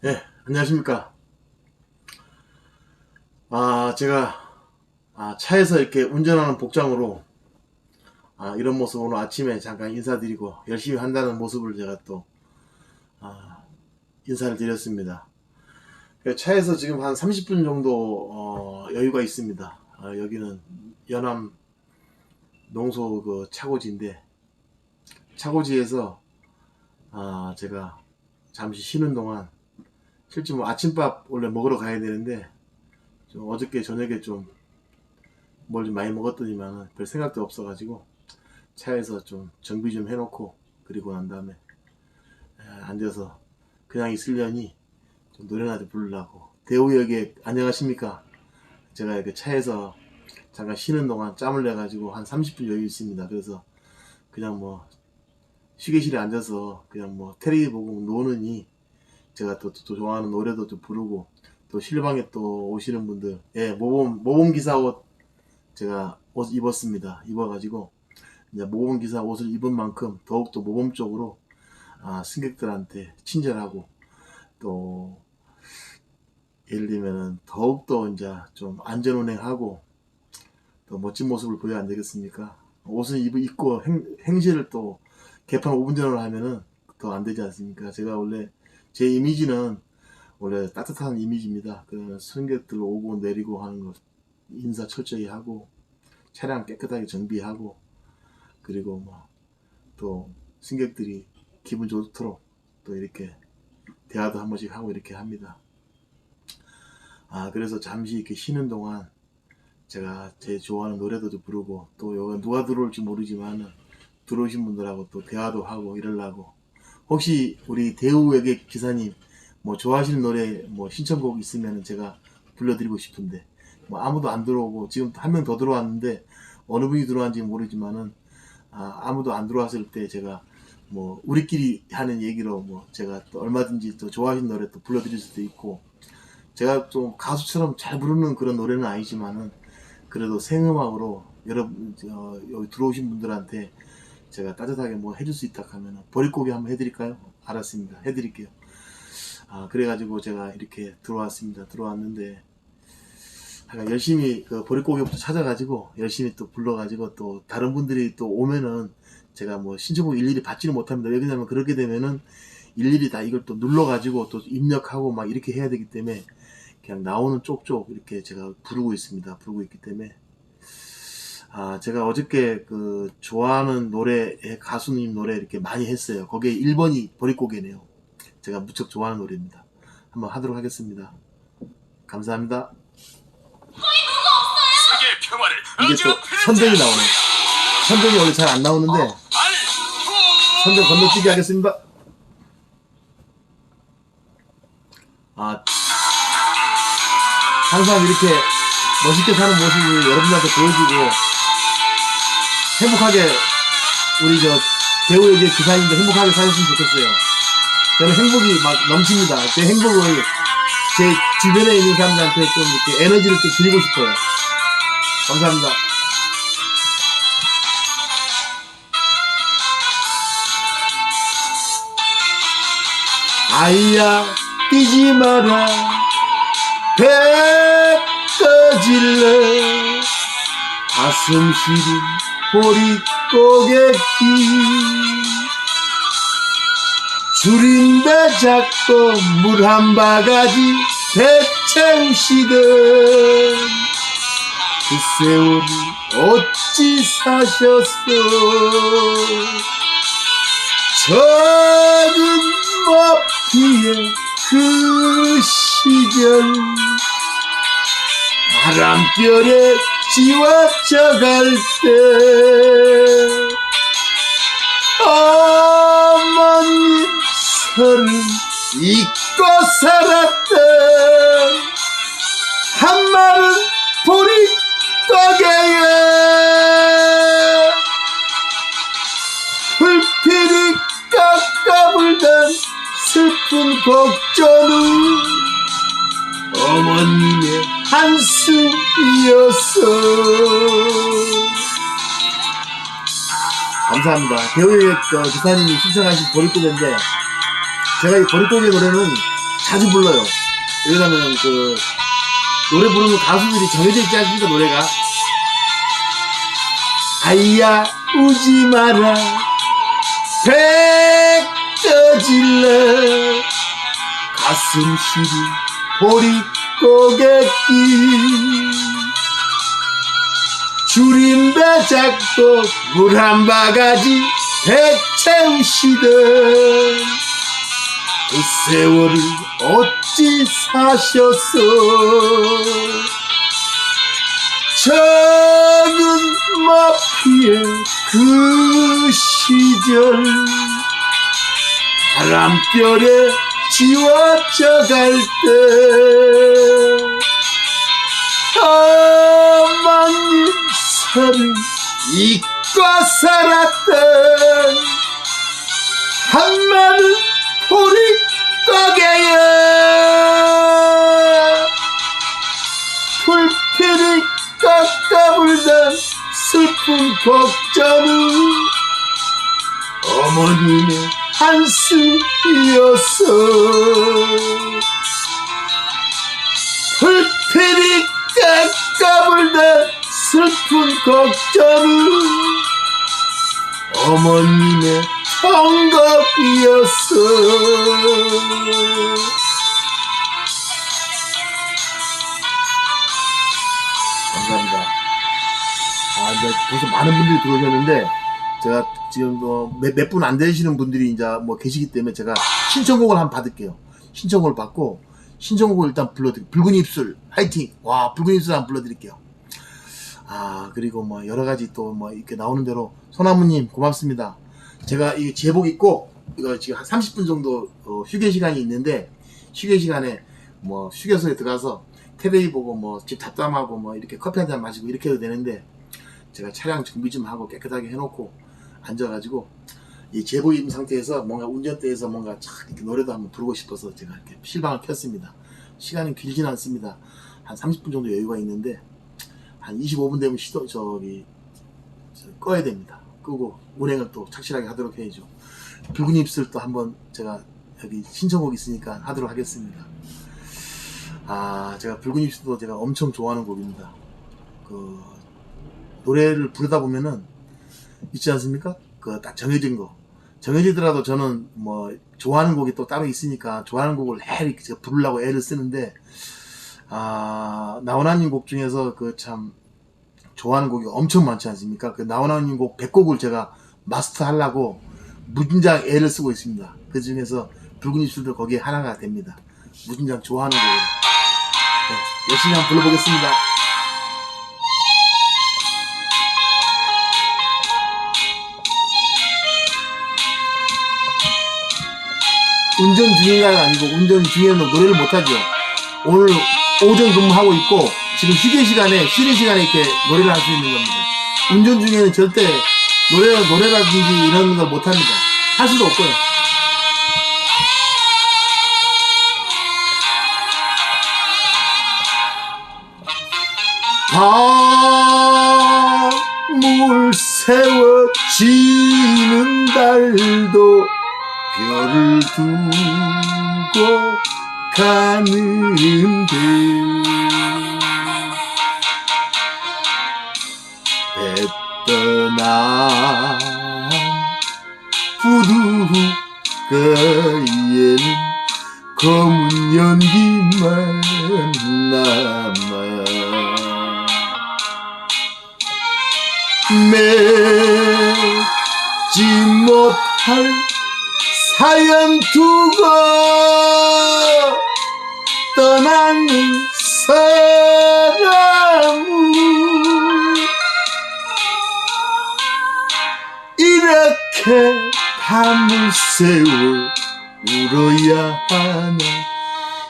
네, 안녕하십니까. 아, 제가 아, 차에서 이렇게 운전하는 복장으로 아, 이런 모습 오늘 아침에 잠깐 인사드리고 열심히 한다는 모습을 제가 또 아, 인사를 드렸습니다. 그 차에서 지금 한 30분 정도 어, 여유가 있습니다. 아, 여기는 연암 농소 그 차고지인데 차고지에서 아, 제가 잠시 쉬는 동안 실제 뭐 아침밥 원래 먹으러 가야 되는데 좀 어저께 저녁에 좀 뭘 좀 많이 먹었더니만 별 생각도 없어가지고 차에서 좀 정비 좀 해놓고 그리고 난 다음에 에, 앉아서 그냥 있으려니 좀 노래나 좀 부르려고. 대우역에 안녕하십니까? 제가 이렇게 차에서 잠깐 쉬는 동안 짬을 내가지고 한 30분 여유 있습니다. 그래서 그냥 뭐 휴게실에 앉아서 그냥 뭐 테레비 보고 노느니 제가 또, 또, 또 좋아하는 노래도 좀 부르고 또 실방에 또 오시는 분들 예 모범 모범 기사 옷 제가 옷 입었습니다. 입어가지고 이제 모범 기사 옷을 입은 만큼 더욱더 모범적으로 아, 승객들한테 친절하고 또 예를 들면은 더욱더 이제 좀 안전 운행하고 또 멋진 모습을 보여야 안 되겠습니까? 옷을 입, 입고 행, 행실을 또 개판 5분 전을 하면은 더 안 되지 않습니까? 제가 원래 제 이미지는 원래 따뜻한 이미지입니다. 그 승객들 오고 내리고 하는 거 인사 철저히 하고 차량 깨끗하게 정비하고 그리고 뭐 또 승객들이 기분 좋도록 또 이렇게 대화도 한 번씩 하고 이렇게 합니다. 아 그래서 잠시 이렇게 쉬는 동안 제가 제 좋아하는 노래도 좀 부르고 또 여기 누가 들어올지 모르지만은 들어오신 분들하고 또 대화도 하고 이러려고 혹시 우리 대우에게 기사님 뭐 좋아하시는 노래 뭐 신청곡 있으면 제가 불러드리고 싶은데 뭐 아무도 안 들어오고 지금 한 명 더 들어왔는데 어느 분이 들어왔는지 모르지만은 아, 아무도 안 들어왔을 때 제가 뭐 우리끼리 하는 얘기로 뭐 제가 또 얼마든지 또 좋아하시는 노래 또 불러드릴 수도 있고 제가 좀 가수처럼 잘 부르는 그런 노래는 아니지만은 그래도 생음악으로 여러분 저, 여기 들어오신 분들한테 제가 따뜻하게 뭐 해줄 수 있다 하면 보릿고개 한번 해드릴까요? 알았습니다. 해드릴게요. 아 그래가지고 제가 이렇게 들어왔습니다. 들어왔는데 열심히 그 보릿고개부터 찾아가지고 열심히 또 불러가지고 또 다른 분들이 또 오면은 제가 뭐 신청곡 일일이 받지는 못합니다. 왜냐면 그렇게 되면은 일일이 다 이걸 또 눌러가지고 또 입력하고 막 이렇게 해야 되기 때문에 그냥 나오는 쪽쪽 이렇게 제가 부르고 있습니다. 부르고 있기 때문에 아, 제가 어저께 그 좋아하는 노래, 가수님 노래 이렇게 많이 했어요. 거기에 1번이 보릿고개네요. 제가 무척 좋아하는 노래입니다. 한번 하도록 하겠습니다. 감사합니다. 세계 평화를 이게 또 선전이 나오네. 선전이 원래 잘 안 나오는데 선전 건너뛰기 하겠습니다. 아, 항상 이렇게 멋있게 사는 모습을 여러분들한테 보여주고 행복하게 우리 저 배우에게 기사님도 행복하게 사셨으면 좋겠어요. 저는 행복이 막 넘칩니다. 제 행복을 제 주변에 있는 사람들한테 좀 이렇게 에너지를 좀 드리고 싶어요. 감사합니다. 아이야 뛰지 마라 배 꺼질래? 가슴 시린 보릿고개 길 줄인데 잡고 물 한 바가지 배채우시던 그 세월이 어찌 사셨어? 적은 머피의 그 시절 바람결에 지워져갈 때. 어머님 서른 잊고 살았던 한 마른 보릿고개에 불필이 깎아불던 슬픈 곡조는 어머님의 한숨이었어. 감사합니다. 배우의 그 기사님이 신청하신 보릿고개인데 제가 이 보릿고개 노래는 자주 불러요. 왜냐면 그 노래 부르는 가수들이 정해져 있지 않습니까 노래가? 아이야 우지 마라 백져질러. 가슴 시리 보릿 고개끼 줄임배 잡고 물 한 바가지 배채우시던 그 세월을 어찌 사셨어 작은 마피의 그 시절 바람결에 지워져 갈때 아만님 살을 잊고 살았던 한마는 보릿고개여 불필이 깎아 불던 슬픈 걱정은 어머님의 한숨이었어 슬픈 걱정은 어머님의 통곡이었어 감사합니다. 아, 이제 벌써 많은 분들이 들어오셨는데, 제가 지금 몇분 안 되시는 분들이 이제 뭐 계시기 때문에 제가 신청곡을 한번 받을게요. 신청곡을 받고, 신청곡을 일단 불러드릴게요. 붉은 입술, 화이팅! 와, 붉은 입술 한번 불러드릴게요. 아, 그리고 뭐 여러 가지 또 뭐 이렇게 나오는 대로, 소나무님 고맙습니다. 제가 이 제복 입고, 이거 지금 한 30분 정도 어, 휴게 시간이 있는데, 휴게 시간에 뭐 휴게소에 들어가서 테레비 보고 뭐 집 답답하고 뭐 이렇게 커피 한 잔 마시고 이렇게 해도 되는데 제가 차량 정비 좀 하고 깨끗하게 해놓고 앉아가지고 이 제복 입은 상태에서 뭔가 운전대에서 뭔가 착 이렇게 노래도 한번 부르고 싶어서 제가 이렇게 실방을 켰습니다. 시간은 길진 않습니다. 한 30분 정도 여유가 있는데 한 25분 되면 시도 저기 저 꺼야 됩니다. 끄고 운행을 또 착실하게 하도록 해야죠. 붉은 입술 또 한번 제가 여기 신청곡 있으니까 하도록 하겠습니다. 아, 제가 붉은 입술도 제가 엄청 좋아하는 곡입니다. 그, 노래를 부르다 보면은, 있지 않습니까? 그, 딱 정해진 거. 정해지더라도 저는 뭐, 좋아하는 곡이 또 따로 있으니까, 좋아하는 곡을 해, 이렇게 제가 부르려고 애를 쓰는데, 아, 나훈아님 곡 중에서 그 참, 좋아하는 곡이 엄청 많지 않습니까? 그 나훈아님 곡 100곡을 제가 마스터 하려고 무진장 애를 쓰고 있습니다. 그 중에서 붉은 입술도 거기에 하나가 됩니다. 무진장 좋아하는 곡을. 네, 열심히 한번 불러보겠습니다. 운전 중이가 아니고 운전 중에는 노래를 못하죠. 오늘 오전 근무하고 있고 지금 휴게 시간에 쉬는 시간에 이렇게 노래를 할 수 있는 겁니다. 운전 중에는 절대 노래 노래라든지 이런 걸 못 합니다. 할 수도 없고요. 밤을 세워지는 달도 별을 두고 가는데 떠난 부두가에는 검은 연기만 남아. 맺지 못할 사연 두고 떠나는 이렇게 밤을 새워 울어야 하나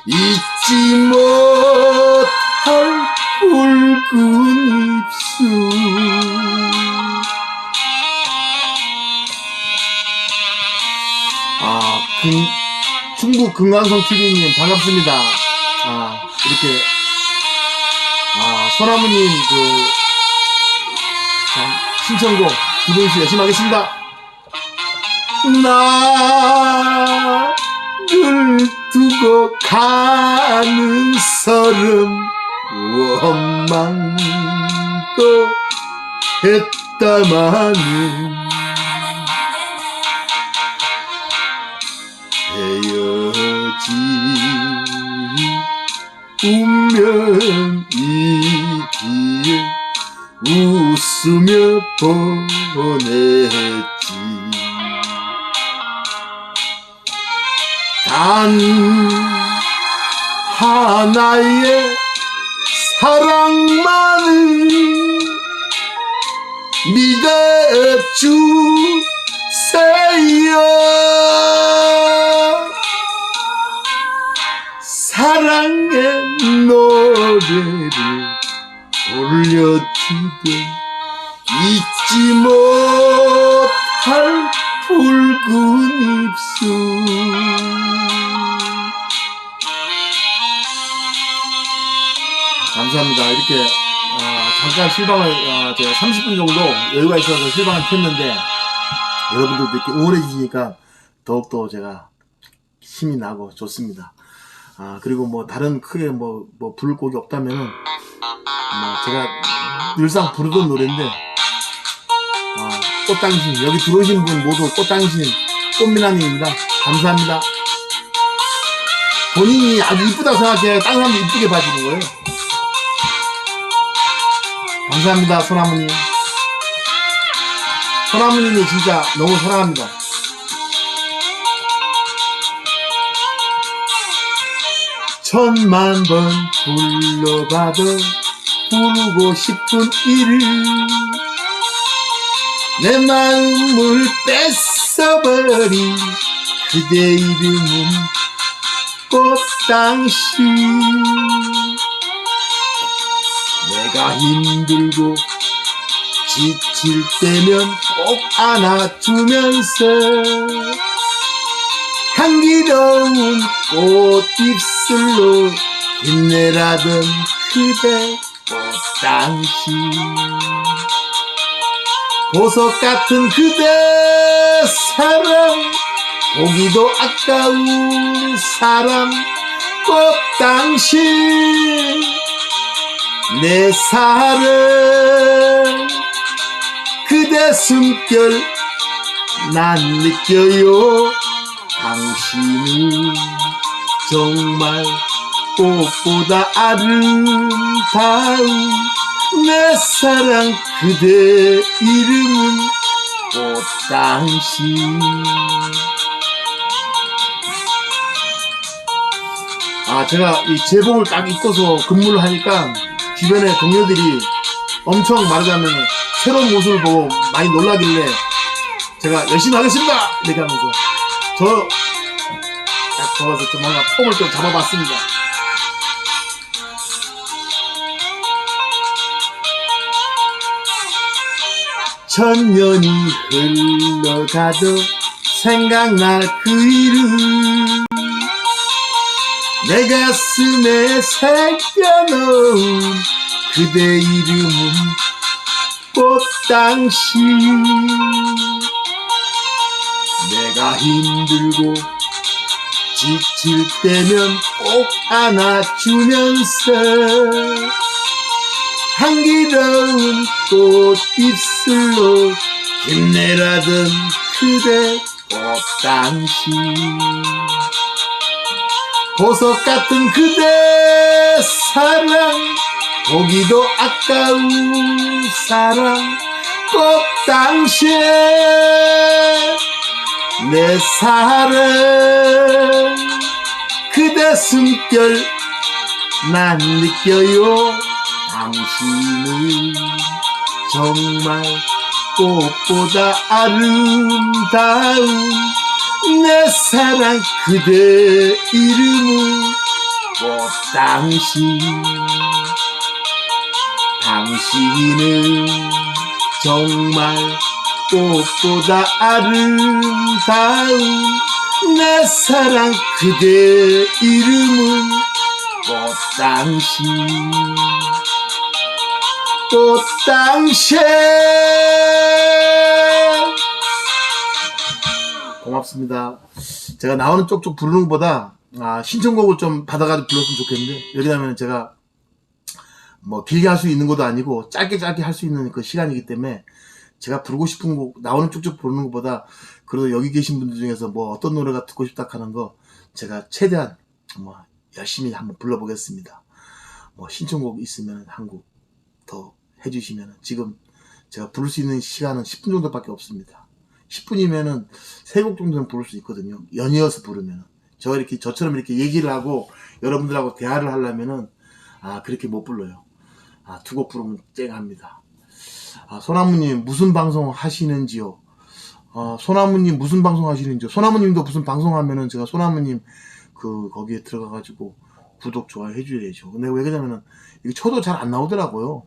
잊지 못할 붉은 입술 아, 금, 충북 금강성 TV님 반갑습니다. 아, 이렇게 아, 소나무님 그 참, 신청곡 두분씩 열심히 하겠습니다. 나를 두고 가는 서름 원망도 했다마는 헤어진 운명이기에 웃으며 보냈지 단 하나의 사랑만을 믿어주세요. 사랑의 노래를 올려주던 잊지 못 이렇게 아, 잠깐 실방을 아, 제가 30분 정도 여유가 있어서 실방을 켰는데 여러분들도 이렇게 주시니까 더욱더 제가 힘이 나고 좋습니다. 아 그리고 뭐 다른 크게 뭐, 뭐 부를 곡이 없다면은 뭐 제가 늘상 부르던 노래인데 아, 꽃당신 여기 들어오신 분 모두 꽃당신 꽃미남입니다. 감사합니다. 본인이 아주 이쁘다고 생각해 다른 사람도 이쁘게 봐주는 거예요. 감사합니다, 소나무님. 소나무님이 진짜 너무 사랑합니다. 천만 번 불러봐도 부르고 싶은 이름 내 마음을 뺏어버린 그대 이름은 꽃당신 내가 힘들고 지칠 때면 꼭 안아주면서 향기로운 꽃입술로 힘내라던 그대 꽃당신 보석 같은 그대 사랑 보기도 아까운 사랑 꽃당신 내 사랑 그대 숨결 난 느껴요. 당신은 정말 꽃보다 아름다운 내 사랑 그대 이름은 꽃당신. 아 제가 이 제복을 딱 입고서 근무를 하니까 주변에 동료들이 엄청 말하자면 새로운 모습을 보고 많이 놀라길래 제가 열심히 하겠습니다! 이렇게 하면서 저딱 적어서 좀 뭔가 폼을 좀 잡아봤습니다. 천년이 흘러가도 생각날 그 이름 내 가슴에 새겨놓은 그대 이름은 꽃당신 내가 힘들고 지칠 때면 꼭 안아주면서 향기로운 꽃입술로 힘내라던 그대 꽃당신 보석 같은 그대 사랑 보기도 아까운 사랑 꽃당신 내 사랑 그대 숨결 난 느껴요. 당신은 정말 꽃보다 아름다운 내 사랑 그대 이름은 꽃당신 당신은 정말 꽃보다 아름다운 내 사랑 그대 이름은 꽃당신 꽃당신 고맙습니다. 제가 나오는 쪽쪽 부르는 것보다 아, 신청곡을 좀 받아가지고 불렀으면 좋겠는데, 왜냐면 제가 뭐 길게 할 수 있는 것도 아니고, 짧게 짧게 할 수 있는 그 시간이기 때문에, 제가 부르고 싶은 곡, 나오는 쭉쭉 부르는 것보다, 그래도 여기 계신 분들 중에서 뭐 어떤 노래가 듣고 싶다 하는 거, 제가 최대한 뭐 열심히 한번 불러보겠습니다. 뭐 신청곡 있으면 한 곡 더 해주시면, 지금 제가 부를 수 있는 시간은 10분 정도밖에 없습니다. 10분이면은 세 곡 정도는 부를 수 있거든요. 연이어서 부르면. 저 이렇게, 저처럼 이렇게 얘기를 하고 여러분들하고 대화를 하려면은, 아, 그렇게 못 불러요. 아, 두 곡 부르면 쨍합니다. 아, 소나무님, 무슨 방송 하시는지요? 아, 소나무님, 무슨 방송 하시는지요? 소나무님도 무슨 방송하면은 제가 소나무님, 그, 거기에 들어가가지고 구독, 좋아요 해줘야죠. 근데 왜 그러냐면은, 이게 쳐도 잘 안 나오더라고요.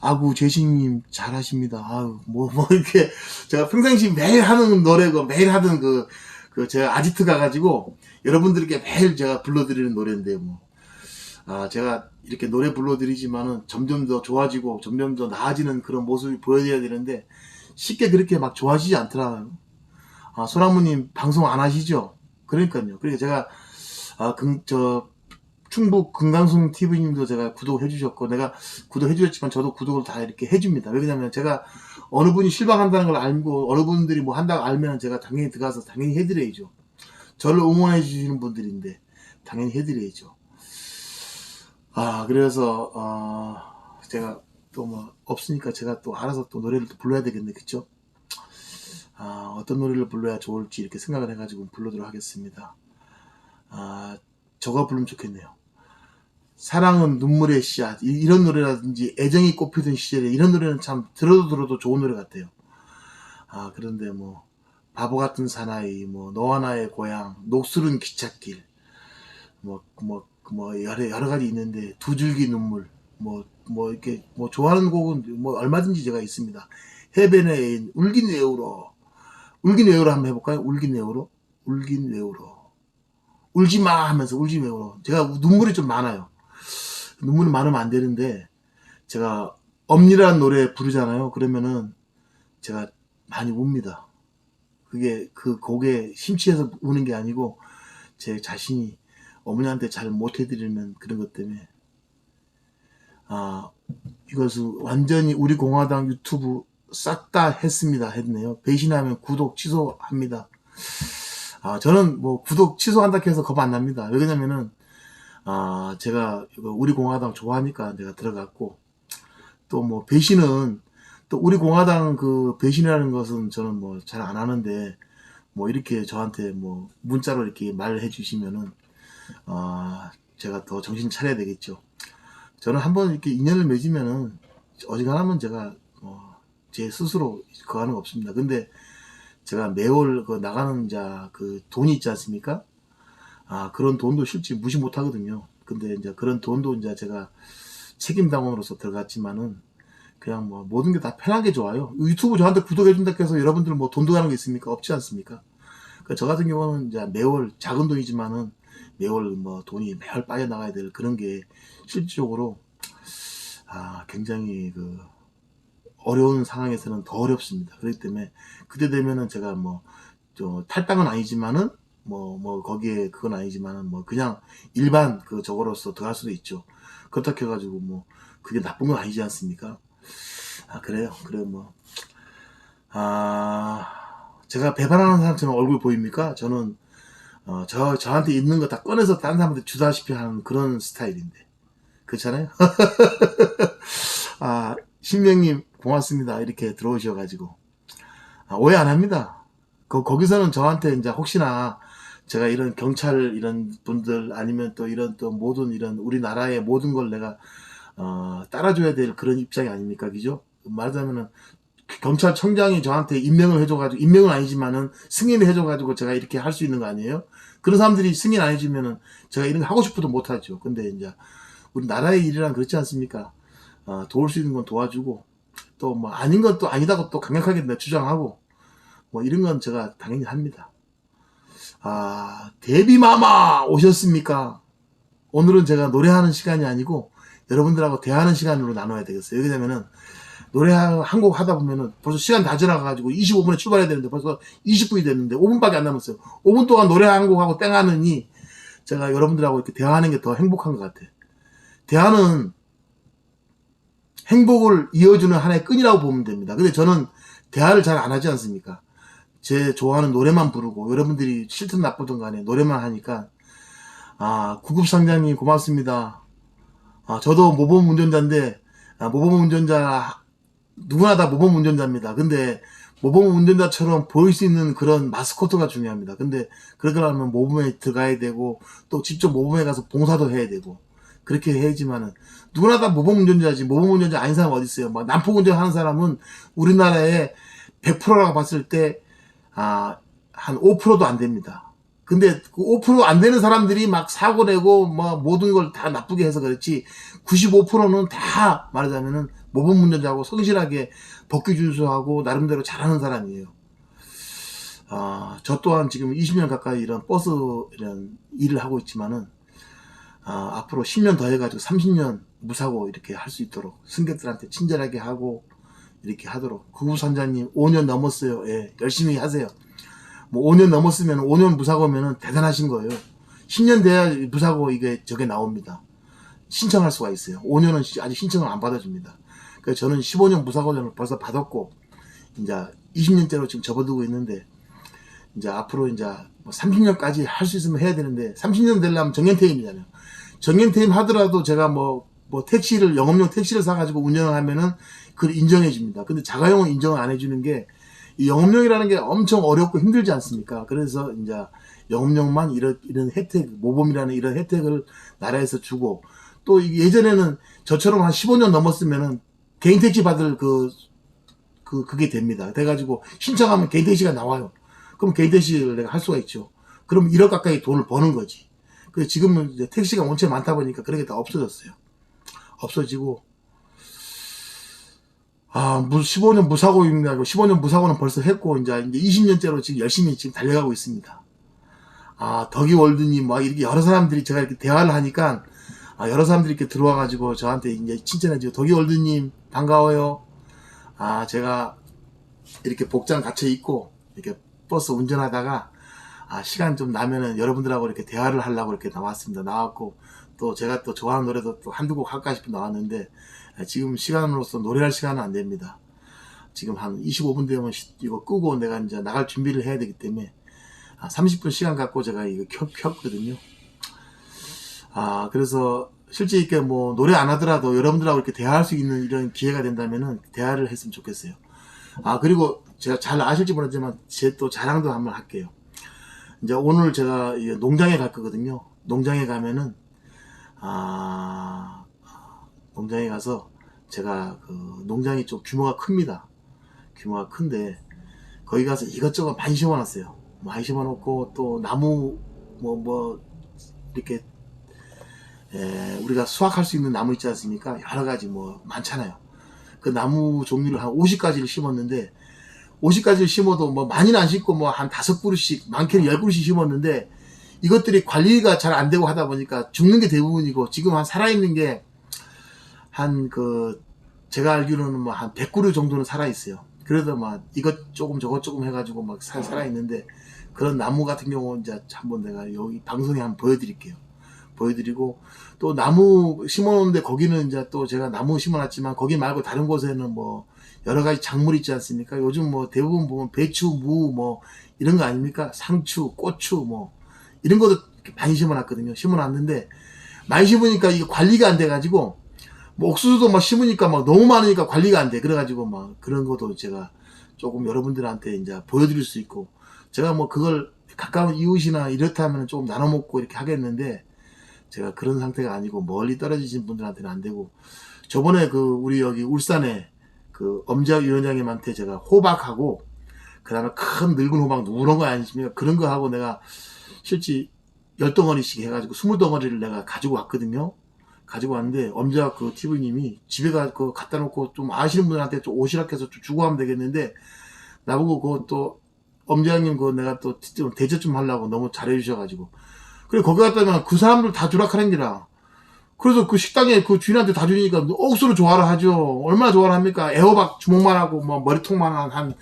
아구 제시님 잘하십니다. 아유 뭐뭐 이렇게 제가 평상시 매일 하는 노래고 매일 하던 그 그 제가 아지트 가가지고 여러분들께 매일 제가 불러드리는 노래인데 뭐 아 제가 이렇게 노래 불러드리지만은 점점 더 좋아지고 점점 더 나아지는 그런 모습이 보여줘야 되는데 쉽게 그렇게 막 좋아지지 않더라고요. 아 소나무님 방송 안 하시죠? 그러니까요. 그러니까 제가 아저 충북 금강송 TV님도 제가 구독해 주셨고 내가 구독해 주셨지만 저도 구독을 다 이렇게 해줍니다. 왜냐면 제가 어느 분이 실망한다는 걸 알고 어느 분들이 뭐 한다고 알면 제가 당연히 들어가서 당연히 해드려야죠. 저를 응원해 주시는 분들인데 당연히 해드려야죠. 아 그래서 어, 제가 또 뭐 없으니까 제가 또 알아서 또 노래를 또 불러야 되겠네 그쵸? 아 어떤 노래를 불러야 좋을지 이렇게 생각을 해가지고 불러도록 하겠습니다. 아 저가 부르면 좋겠네요. 사랑은 눈물의 씨앗 이- 이런 노래라든지 애정이 꽃피던 시절에 이런 노래는 참 들어도 들어도 좋은 노래 같아요. 아 그런데 뭐 바보 같은 사나이 뭐 너와 나의 고향 녹슬은 기찻길 뭐 뭐 뭐 여러 여러 가지 있는데 두 줄기 눈물 뭐뭐 이렇게 뭐 좋아하는 곡은 뭐 얼마든지 제가 있습니다. 해변의 애인 울긴 왜 울어 울긴 왜 울어 한번 해볼까요? 울긴 왜 울어 울긴 왜 울어 울지 마 하면서 울지 왜 울어 제가 눈물이 좀 많아요. 눈물이 많으면 안 되는데 제가 엄니라는 노래 부르잖아요. 그러면은 제가 많이 웁니다. 그게 그 곡에 심취해서 우는 게 아니고 제 자신이 어머니한테 잘 못해드리는 그런 것 때문에 아 이것을 완전히 우리 공화당 유튜브 싹 다 했습니다 했네요. 배신하면 구독 취소합니다. 아 저는 뭐 구독 취소한다 해서 겁 안 납니다. 왜냐면은 아 제가 우리 공화당 좋아하니까 내가 들어갔고 또 뭐 배신은 또 우리 공화당 그 배신이라는 것은 저는 뭐 잘 안 하는데 뭐 이렇게 저한테 뭐 문자로 이렇게 말을 해주시면은 아 제가 더 정신 차려야 되겠죠. 저는 한번 이렇게 인연을 맺으면은 어지간하면 제가 어, 제 스스로 그거 하는 거 없습니다. 근데 제가 매월 그 나가는 자 그 돈이 있지 않습니까? 아 그런 돈도 실제 무시 못 하거든요. 근데 이제 그런 돈도 이제 제가 책임당원으로서 들어갔지만은 그냥 뭐 모든 게 다 편하게 좋아요. 유튜브 저한테 구독해 준다 해서 여러분들 뭐 돈도 가는 게 있습니까? 없지 않습니까? 그저 같은 경우는 이제 매월 작은 돈이지만은 매월 뭐 돈이 매월 빠져나가야 될 그런 게 실질적으로 아 굉장히 그 어려운 상황에서는 더 어렵습니다. 그렇기 때문에 그때 되면은 제가 뭐저 탈당은 아니지만은 뭐 뭐 거기에 그건 아니지만은 뭐 그냥 일반 그 저거로서 들어갈 수도 있죠. 그렇다 해가지고 뭐 그게 나쁜 건 아니지 않습니까? 아 그래요. 그래 뭐 아, 제가 배반하는 사람처럼 얼굴 보입니까? 저는, 어, 저, 저한테 있는 거 다 꺼내서 다른 사람한테 주다시피 하는 그런 스타일인데. 그렇잖아요? 아, 신명님, 고맙습니다. 이렇게 들어오셔가지고. 아, 오해 안 합니다. 거, 거기서는 저한테 이제 혹시나 제가 이런 경찰 이런 분들 아니면 또 이런 또 모든 이런 우리나라의 모든 걸 내가, 어, 따라줘야 될 그런 입장이 아닙니까? 그죠? 말하자면은 경찰청장이 저한테 임명을 해줘가지고 임명은 아니지만은 승인을 해줘가지고 제가 이렇게 할 수 있는 거 아니에요? 그런 사람들이 승인 안 해주면은 제가 이런 거 하고 싶어도 못하죠. 근데 이제 우리 나라의 일이란 그렇지 않습니까? 어, 도울 수 있는 건 도와주고 또 뭐 아닌 건 또 아니다고 또 강력하게 내 주장하고 뭐 이런 건 제가 당연히 합니다. 아 데비마마 오셨습니까? 오늘은 제가 노래하는 시간이 아니고 여러분들하고 대화하는 시간으로 나눠야 되겠어요. 왜냐면은 노래 한 곡 하다 보면은 벌써 시간 다 지나가가지고 25분에 출발해야 되는데 벌써 20분이 됐는데 5분밖에 안 남았어요. 5분 동안 노래 한 곡 하고 땡 하느니 제가 여러분들하고 이렇게 대화하는 게 더 행복한 것 같아. 대화는 행복을 이어주는 하나의 끈이라고 보면 됩니다. 근데 저는 대화를 잘 안 하지 않습니까? 제 좋아하는 노래만 부르고 여러분들이 싫든 나쁘든 간에 노래만 하니까 아 구급상장님 고맙습니다. 아 저도 모범 운전자인데 아, 모범 운전자 누구나 다 모범 운전자입니다. 근데 모범 운전자처럼 보일 수 있는 그런 마스코트가 중요합니다. 근데 그러려면 모범에 들어가야 되고 또 직접 모범에 가서 봉사도 해야 되고 그렇게 해야지만은 누구나 다 모범 운전자지 모범 운전자 아닌 사람 어디 있어요? 막 난폭 운전하는 사람은 우리나라에 100%라고 봤을 때 아, 한 5%도 안 됩니다. 근데 그 5%안 되는 사람들이 막 사고 내고 뭐 모든 걸 다 나쁘게 해서 그렇지 95%는 다 말하자면은 모범 운전자고 성실하게 법규 준수하고 나름대로 잘하는 사람이에요. 아, 저 또한 지금 20년 가까이 이런 버스 이런 일을 하고 있지만은 아, 앞으로 10년 더 해가지고 30년 무사고 이렇게 할 수 있도록 승객들한테 친절하게 하고 이렇게 하도록 구구선장님 5년 넘었어요. 예, 열심히 하세요. 뭐 5년 넘었으면 5년 무사고면은 대단하신 거예요. 10년 돼야 무사고 이게 저게 나옵니다. 신청할 수가 있어요. 5년은 아직 신청을 안 받아줍니다. 그래서 저는 15년 무사고를 벌써 받았고 이제 20년째로 지금 접어두고 있는데 이제 앞으로 이제 뭐 30년까지 할 수 있으면 해야 되는데 30년 되려면 정년퇴임이잖아요. 정년퇴임 하더라도 제가 뭐, 뭐 택시를 영업용 택시를 사가지고 운전을 하면은 그걸 인정해 줍니다. 근데 자가용은 인정을 안 해주는 게 이 영업용이라는 게 엄청 어렵고 힘들지 않습니까? 그래서 이제 영업용만 이런 이런 혜택 모범이라는 이런 혜택을 나라에서 주고 또 예전에는 저처럼 한 15년 넘었으면은 개인 택시 받을 그, 그, 그게 됩니다. 돼가지고 신청하면 개인 택시가 나와요. 그럼 개인 택시를 내가 할 수가 있죠. 그럼 1억 가까이 돈을 버는 거지. 그 지금은 택시가 원체 많다 보니까 그런 게 다 없어졌어요. 없어지고, 아, 무, 15년 무사고입니다. 15년 무사고는 벌써 했고, 이제, 이제 20년째로 지금 열심히 지금 달려가고 있습니다. 아, 덕이 월드님, 막 이렇게 여러 사람들이 제가 이렇게 대화를 하니까, 아, 여러 사람들이 이렇게 들어와가지고 저한테 이제 칭찬해주고, 덕이 월드님, 반가워요. 아, 제가 이렇게 복장 갖춰 입고, 이렇게 버스 운전하다가, 아, 시간 좀 나면은 여러분들하고 이렇게 대화를 하려고 이렇게 나왔습니다. 나왔고, 또 제가 또 좋아하는 노래도 또 한두 곡 할까 싶어 나왔는데, 아, 지금 시간으로서 노래할 시간은 안 됩니다. 지금 한 25분 되면 시- 이거 끄고 내가 이제 나갈 준비를 해야 되기 때문에, 아, 30분 시간 갖고 제가 이거 켰, 켰거든요. 아, 그래서 실제 이렇게 뭐 노래 안 하더라도 여러분들하고 이렇게 대화할 수 있는 이런 기회가 된다면은 대화를 했으면 좋겠어요. 아, 그리고 제가 잘 아실지 모르지만 제 또 자랑도 한번 할게요. 이제 오늘 제가 이 농장에 갈 거거든요. 농장에 가면은, 아, 농장에 가서 제가 그 농장이 좀 규모가 큽니다. 규모가 큰데 거기 가서 이것저것 많이 심어놨어요. 많이 심어놓고 또 나무 뭐뭐 이렇게 에, 우리가 수확할 수 있는 나무 있지 않습니까? 여러 가지 뭐 많잖아요. 그 나무 종류를 한 50가지를 심었는데 50가지를 심어도 뭐 많이는 안 심고 뭐 한 다섯 그루씩 많게는 열 그루씩 심었는데 이것들이 관리가 잘 안 되고 하다 보니까 죽는 게 대부분이고 지금 한 살아있는 게 한 그 제가 알기로는 뭐 한 100그루 정도는 살아 있어요. 그래도 막 이것 조금 저것 조금 해가지고 막 살, 살아 있는데 그런 나무 같은 경우 이제 한번 내가 여기 방송에 한번 보여드릴게요. 보여드리고 또 나무 심어놓는데 거기는 이제 또 제가 나무 심어놨지만 거기 말고 다른 곳에는 뭐 여러 가지 작물 있지 않습니까? 요즘 뭐 대부분 보면 배추, 무 뭐 이런 거 아닙니까? 상추, 고추 뭐 이런 것도 많이 심어놨거든요. 심어놨는데 많이 심으니까 이게 관리가 안 돼가지고 뭐 옥수수도 막 심으니까 막 너무 많으니까 관리가 안 돼. 그래가지고 막 그런 것도 제가 조금 여러분들한테 이제 보여드릴 수 있고 제가 뭐 그걸 가까운 이웃이나 이렇다면 조금 나눠 먹고 이렇게 하겠는데 제가 그런 상태가 아니고 멀리 떨어지신 분들한테는 안 되고 저번에 그 우리 여기 울산에 그 엄지학 위원장님한테 제가 호박하고 그 다음에 큰 늙은 호박 누런 거 아니십니까 그런 거 하고 내가 실제 열 덩어리씩 해가지고 스무 덩어리를 내가 가지고 왔거든요 가지고 왔는데 엄지학 그 TV님이 집에 가 그 갖다 놓고 좀 아시는 분들한테 좀 오시락 해서 좀 주고 하면 되겠는데 나보고 그또 엄지학님 그거 내가 또 대접 좀 하려고 너무 잘해주셔가지고 그래 거기 갔다면 그 사람들 다 주락하는 기라. 그래서 그 식당에 그 주인한테 다 주니까 억수로 좋아를 하죠. 얼마나 좋아를 합니까? 애호박 주먹만 하고 뭐 머리통만 한, 한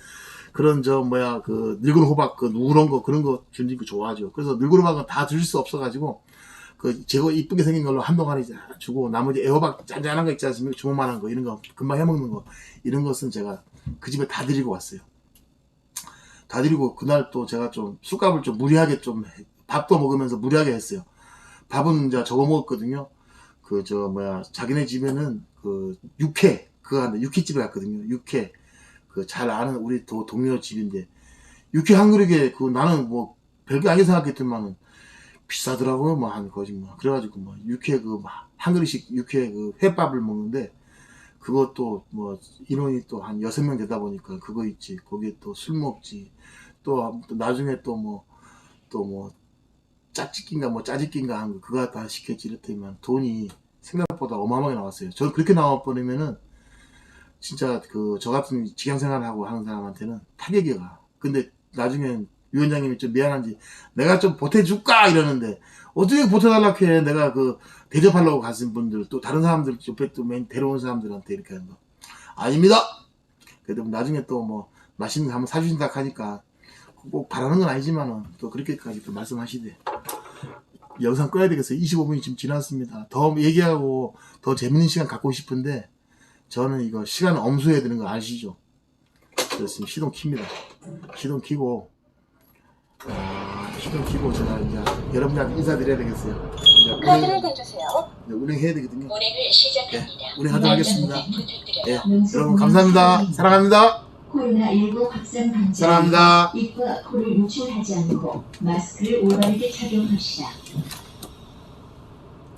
그런 저 뭐야 그 늙은 호박 그 누런 거 그런 거 주는 거 좋아하죠. 그래서 늙은 호박은 다 드실 수 없어가지고 그 제거 이쁘게 생긴 걸로 한동안 이제 주고 나머지 애호박 짠짠한 거 있지 않습니까? 주먹만한 거 이런 거 금방 해먹는 거 이런 것은 제가 그 집에 다 드리고 왔어요. 다 드리고 그날 또 제가 좀 술값을 좀 무리하게 좀 해- 밥도 먹으면서 무리하게 했어요. 밥은 이제 적어 먹었거든요. 그 저 뭐야 자기네 집에는 그 육회 그거 한데 육회집에 갔거든요. 육회 그 잘 아는 우리 도, 동료 집인데 육회 한 그릇에 그 나는 뭐 별게 아니게 생각했더만은 비싸더라고요. 뭐 한 거지 뭐 그래가지고 뭐 육회 그 한 그릇씩 육회 그 회밥을 먹는데 그것도 뭐 인원이 또 한 여섯 명 되다 보니까 그거 있지 거기에 또 술 먹지 또, 또 나중에 또 뭐 또뭐 짜찌낀가 뭐 짜집긴가 한 거 그거 다 시켰지 이랬더니만 돈이 생각보다 어마어마하게 나왔어요. 저는 그렇게 나와버리면은 진짜 그 저 같은 직장생활하고 하는 사람한테는 타격이 가. 근데 나중엔 위원장님이 좀 미안한지 내가 좀 보태줄까? 이러는데 어떻게 보태달라고 해? 내가 그 대접하려고 가신 분들 또 다른 사람들 옆에 또 맨 데려온 사람들한테 이렇게 하는 거. 아닙니다! 그래도 나중에 또 뭐 맛있는 거 한번 사주신다 하니까 꼭 바라는 건 아니지만은 또 그렇게까지 또 말씀하시대 영상 꺼야 되겠어요. 25분이 지금 지났습니다. 더 얘기하고 더 재밌는 시간 갖고 싶은데 저는 이거 시간 엄수해야 되는 거 아시죠? 그래서 시동 킵니다. 시동 키고 아, 시동 키고 제가 이제 여러분들한테 인사드려야 되겠어요. 이제 운행, 카드를 대주세요. 이제 운행해야 되거든요. 운행을 시작합니다. 운행하도록 하겠습니다. 예. 여러분 감사합니다. 사랑합니다. 코로나19 확산 방지 사랑합니다. 입과 코를 노출하지 않고 마스크를 올바르게 착용합시다.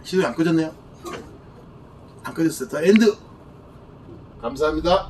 시동이 안 꺼졌네요. 안 꺼졌어요. 더 엔드. 감사합니다.